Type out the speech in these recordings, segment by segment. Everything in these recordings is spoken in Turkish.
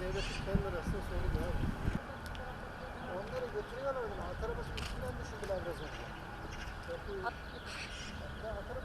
devletin kendi arasında sorun ya. Onları götürüyorlar öyle. At arabasının üstünden düşürdüler biraz önce. At arabasını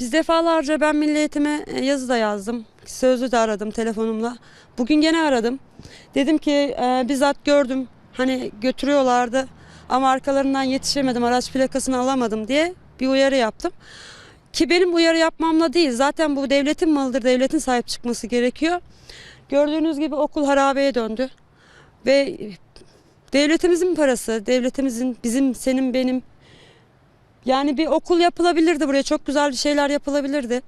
Biz defalarca ben Milli e, yazı da yazdım. Sözlü de aradım telefonumla. Bugün gene aradım. Dedim ki e, bizzat gördüm. Hani götürüyorlardı ama arkalarından yetişemedim. Araç plakasını alamadım diye bir uyarı yaptım. Ki benim uyarı yapmamla değil. Zaten bu devletin malıdır. Devletin sahip çıkması gerekiyor. Gördüğünüz gibi okul harabeye döndü. Ve devletimizin parası, devletimizin, bizim, senin, benim yani bir okul yapılabilirdi buraya. Çok güzel bir şeyler yapılabilirdi.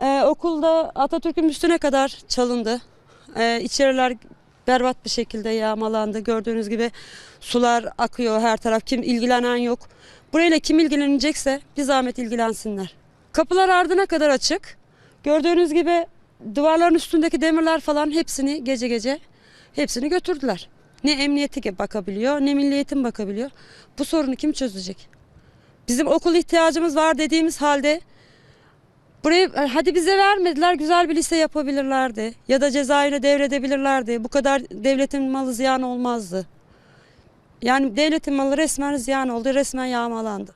Ee, okulda Atatürk'ün üstüne kadar çalındı. Ee, içeriler berbat bir şekilde yağmalandı. Gördüğünüz gibi sular akıyor her taraf. Kim ilgilenen yok. Burayla kim ilgilenecekse bir zahmet ilgilensinler. Kapılar ardına kadar açık. Gördüğünüz gibi duvarların üstündeki demirler falan hepsini gece gece hepsini götürdüler. Ne emniyeti bakabiliyor ne milliyetin bakabiliyor. Bu sorunu kim çözecek? Bizim okul ihtiyacımız var dediğimiz halde burayı e, hadi bize vermediler güzel bir lise yapabilirlerdi ya da cezaevine devredebilirlerdi. Bu kadar devletin malı ziyan olmazdı. Yani devletin malı resmen ziyan oldu, resmen yağmalandı.